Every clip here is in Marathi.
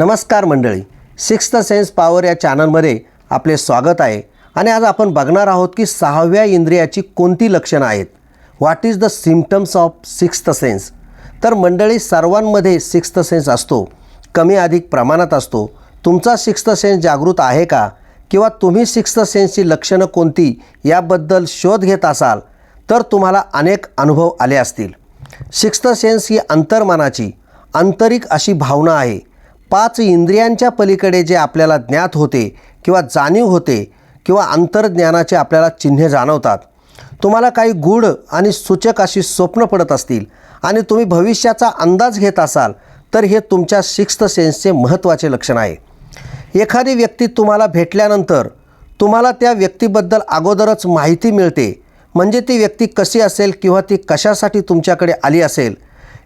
नमस्कार मंडळी. सिक्स्थ सेन्स पॉवर या चॅनलमध्ये आपले स्वागत आहे. आणि आज आपण बघणार आहोत की सहाव्या इंद्रियाची कोणती लक्षणं आहेत? What is the symptoms of sixth sense? तर मंडळी सर्वांमध्ये सिक्स्थ सेन्स असतो. कमी अधिक प्रमाणात असतो. तुमचा सिक्स्थ सेन्स जागृत आहे का? किंवा तुम्ही सिक्स्थ सेन्सची लक्षणं कोणती याबद्दल शोध घेत असाल तर तुम्हाला अनेक अनुभव आले असतील. सिक्स्थ सेन्स ही अंतर्मानाची आंतरिक अशी भावना आहे. पाच इंद्रियांच्या पलीकडे जे आपल्याला ज्ञात होते किंवा जाणीव होते किंवा अंतर्ज्ञानाचे आपल्याला चिन्हे जाणवतात. तुम्हाला काही गूढ आणि सूचक अशी स्वप्न पडत असतील आणि तुम्ही भविष्याचा अंदाज घेत असाल तर हे तुमच्या सिक्स्थ सेन्सचे महत्त्वाचे लक्षण आहे. एखादी व्यक्ती तुम्हाला भेटल्यानंतर तुम्हाला त्या व्यक्तीबद्दल अगोदरच माहिती मिळते. म्हणजे ती व्यक्ती कशी असेल किंवा ती कशासाठी तुमच्याकडे आली असेल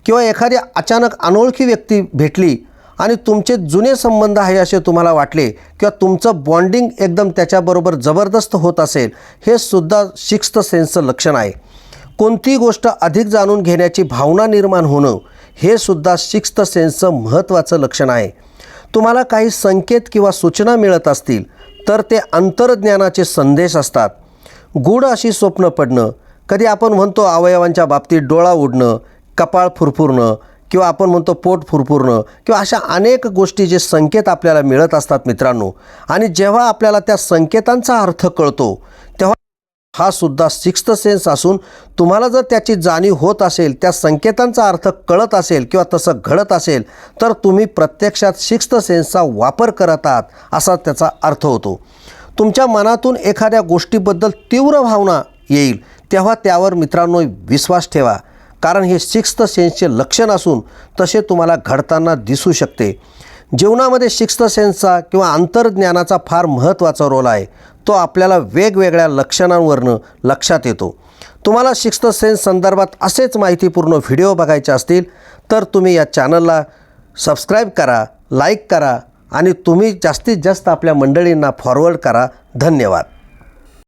किंवा एखादी अचानक अनोळखी व्यक्ती भेटली आणि तुमचे जुने संबंध आहे असे तुम्हाला वाटले किंवा तुमचं बॉन्डिंग एकदम त्याच्याबरोबर जबरदस्त होत असेल हे सुद्धा सिक्स्थ सेन्सचं लक्षण आहे. कोणती गोष्ट अधिक जाणून घेण्याची भावना निर्माण होणं हे सुद्धा सिक्स्थ सेन्सचं महत्त्वाचं लक्षण आहे. तुम्हाला काही संकेत किंवा सूचना मिळत असतील तर ते अंतर्ज्ञानाचे संदेश असतात. गूढ अशी स्वप्न पडणं कधी आपण म्हणतो अवयवांच्या बाबतीत डोळा उडणं कपाळ फुरफुरणं किंवा आपण म्हणतो पोट फुरफुरणं किंवा अशा अनेक गोष्टी जे संकेत आपल्याला मिळत असतात मित्रांनो आणि जेव्हा आपल्याला त्या संकेतांचा अर्थ कळतो तेव्हा हा सुद्धा सिक्स्थ सेन्स असून तुम्हाला जर त्याची जाणीव होत असेल त्या संकेतांचा अर्थ कळत असेल किंवा तसं घडत असेल तर तुम्ही प्रत्यक्षात सिक्स्थ सेन्सचा वापर करत आहात असा त्याचा अर्थ होतो. तुमच्या मनातून एखाद्या गोष्टीबद्दल तीव्र भावना येईल तेव्हा त्यावर मित्रांनो विश्वास ठेवा. कारण हे सिक्स्थ सेन्सचे लक्षण असून तसे तुम्हाला घडताना दिसू शकते. जीवनामध्ये सिक्स्थ सेन्सचा किंवा अंतर्ज्ञानाचा फार महत्त्वाचा रोल आहे. तो आपल्याला वेगवेगळ्या लक्षणांवरनं लक्षात येतो. तुम्हाला सिक्स्थ सेन्स संदर्भात असेच माहितीपूर्ण व्हिडिओ बघायचे असतील तर तुम्ही या चॅनलला सबस्क्राईब करा लाईक करा आणि तुम्ही जास्तीत जास्त आपल्या मंडळींना फॉरवर्ड करा. धन्यवाद.